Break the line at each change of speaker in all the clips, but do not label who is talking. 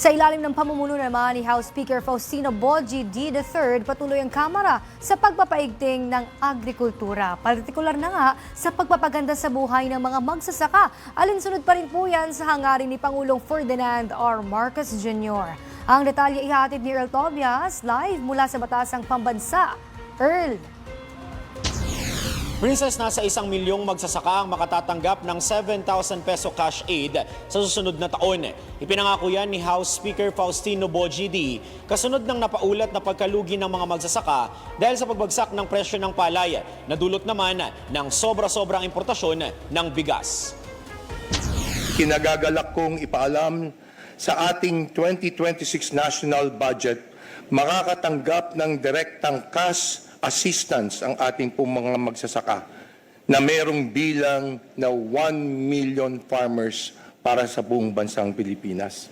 Sa ilalim ng pamumuno naman ni House Speaker Faustino Boji D. III, patuloy ang Kamara sa pagpapaigting ng agrikultura. Partikular na nga sa pagpapaganda sa buhay ng mga magsasaka. Alinsunod pa rin po yan sa hangarin ni Pangulong Ferdinand R. Marcos Jr. Ang detalye ihatid ni Earl Tobias live mula sa Batasang Pambansa. Earl!
Princess, nasa isang milyong magsasaka ang makatatanggap ng 7,000 peso cash aid sa susunod na taon. Ipinangako yan ni House Speaker Faustino Boji D. kasunod ng napaulat na pagkalugi ng mga magsasaka dahil sa pagbagsak ng presyo ng palay na dulot naman ng sobra-sobrang importasyon ng bigas.
kinagagalak kong ipaalam sa ating 2026 national budget, makakatanggap ng direktang cash assistance ang ating pong mga magsasaka na mayroong bilang na 1 million farmers para sa buong bansang Pilipinas.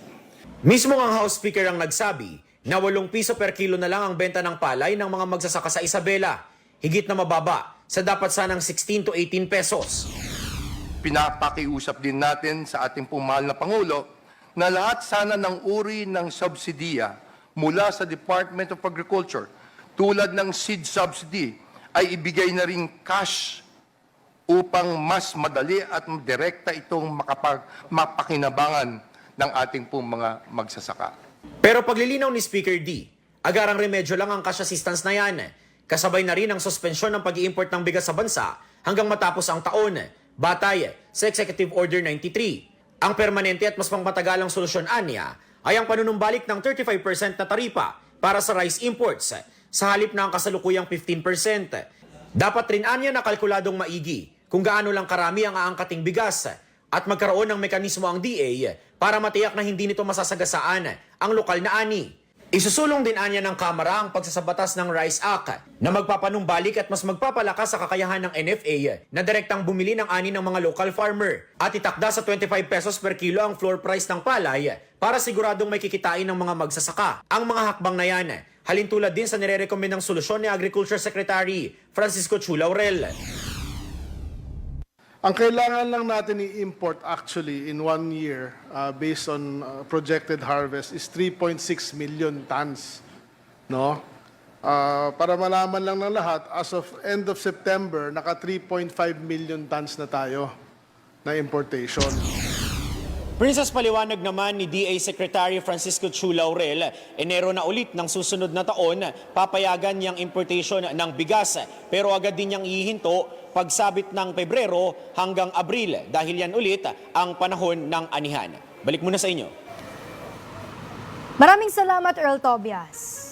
Mismo ang House Speaker ang nagsabi na 8 piso per kilo na lang ang benta ng palay ng mga magsasaka sa Isabela, higit na mababa sa dapat sanang 16 to 18 pesos.
Pinapakiusap din natin sa ating pong mahal na Pangulo na lahat sana ng uri ng subsidiya mula sa Department of Agriculture tulad ng seed subsidy ay ibigay na rin cash upang mas madali at direkta itong makapag, mapakinabangan ng ating pong mga magsasaka.
Pero paglilinaw ni Speaker D, agarang remedyo lang ang cash assistance na yan. Kasabay na rin ang suspensyon ng pag import ng bigas sa bansa hanggang matapos ang taon, batay sa Executive Order 93. Ang permanente at mas pangmatagalang solusyon anya ay ang panunumbalik ng 35% na taripa para sa rice imports sa halip ang kasalukuyang 15%. Dapat rin anya na kalkuladong maigi kung gaano lang karami ang aangkating bigas at magkaroon ng mekanismo ang DA para matiyak na hindi nito masasagasaan ang lokal na ani. Isusulong din anya ng Kamara ang pagsasabatas ng Rice Act na magpapanumbalik at mas magpapalakas sa kakayahan ng NFA na direktang bumili ng ani ng mga local farmer at itakda sa 25 pesos per kilo ang floor price ng palay para siguradong may kikitain ng mga magsasaka. Ang mga hakbang na yan, halintulad din sa nire-recommend ng solusyon ni Agriculture Secretary Francisco Chu Laurel.
Ang kailangan lang natin i-import actually in one year uh, based on uh, projected harvest is 3.6 million tons. No? Uh, para malaman lang ng lahat, as of end of September, naka 3.5 million tons na tayo na importation.
Princess paliwanag naman ni DA Secretary Francisco Chu Laurel, Enero na ulit ng susunod na taon, papayagan niyang importation ng bigas pero agad din niyang ihinto pagsabit ng Pebrero hanggang Abril dahil yan ulit ang panahon ng anihan. Balik muna sa inyo.
Maraming salamat, Earl Tobias.